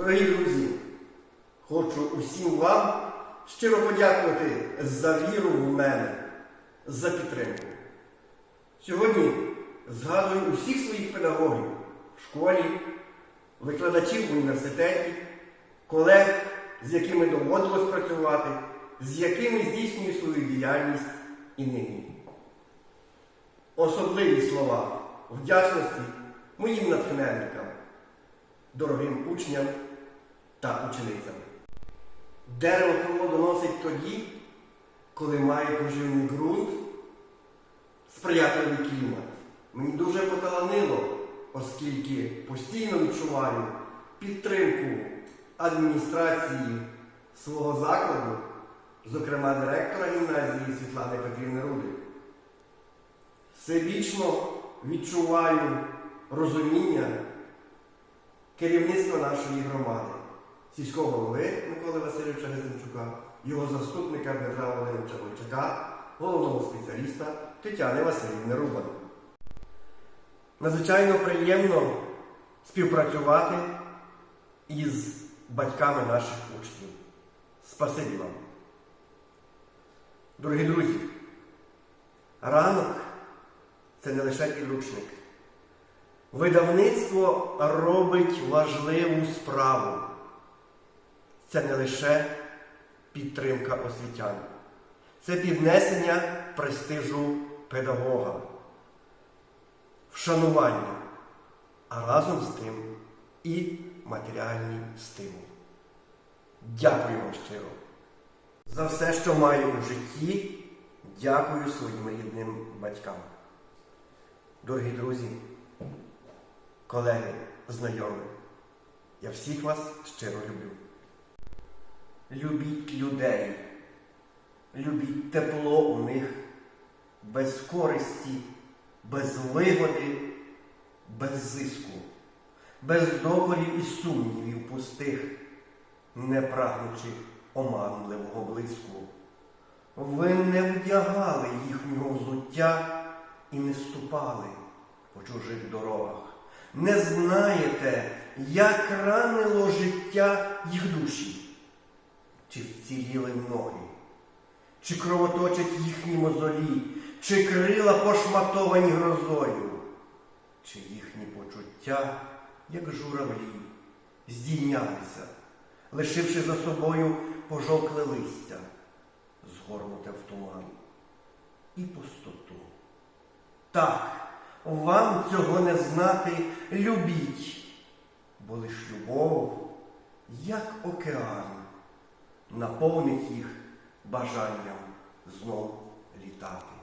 Дорогі друзі, хочу усім вам щиро подякувати за віру в мене, за підтримку. Сьогодні згадую усіх своїх педагогів в школі, викладачів в університеті, колег, з якими доводилось працювати, з якими здійснюю свою діяльність і нині. Особливі слова вдячності моїм натхненникам, дорогим учням та ученицям. Дерево плодоносить тоді, коли має поживний ґрунт, сприятливий клімат. Мені дуже поталанило, оскільки постійно відчуваю підтримку адміністрації свого закладу, зокрема директора гімназії Світлани Петрівни Рудик. Всебічно відчуваю розуміння керівництва нашої громади, сільського голови Миколи Васильовича Гезенчука, його заступника Дмитра Володимировича Бойчака, головного спеціаліста Тетяни Васильівни Рубан. Надзвичайно приємно співпрацювати із батьками наших учнів. Спасибі вам. Дорогі друзі, ранок це не лише підручник. Видавництво робить важливу справу. Це не лише підтримка освітян, це піднесення престижу педагога, вшанування, а разом з тим і матеріальний стимул. Дякую вам щиро. За все, що маю у житті, дякую своїм рідним батькам. Дорогі друзі, колеги, знайомі, я всіх вас щиро люблю. Любіть людей, любіть тепло у них, без користі, без вигоди, без зиску, без докорів і сумнівів пустих, не прагнучи оманливого блиску. Ви не вдягали їхнього взуття і не ступали по чужих дорогах. Не знаєте, як ранило життя їх душі, чи вціліли ноги, чи кровоточать їхні мозолі, чи крила пошматовані грозою, чи їхні почуття, як журавлі, здійнялися, лишивши за собою пожовкле листя, згорнуте в туман і пустоту. Так, вам цього не знати, любіть, бо лиш любов, як океан, наповнить їх бажанням знов літати.